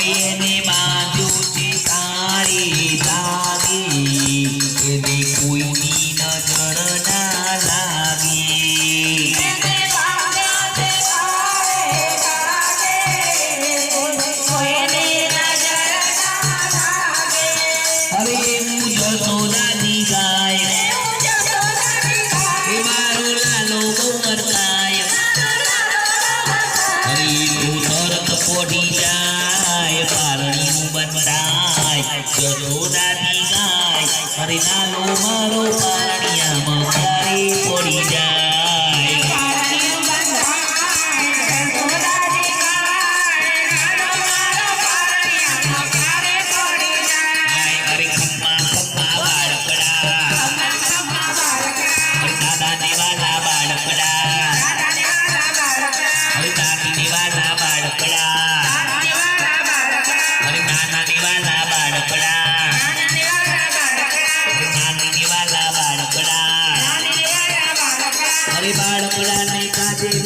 કાવ્યની બાજુથી તારી દાદી એને કોઈની નજર ના લાગી. હવે હું જતો દાદી ગાય. મારું લાલો ગૌ બંધાય જશોદાની ગાય લાલો મારો પારણિયામાં அவைபாடும் காதே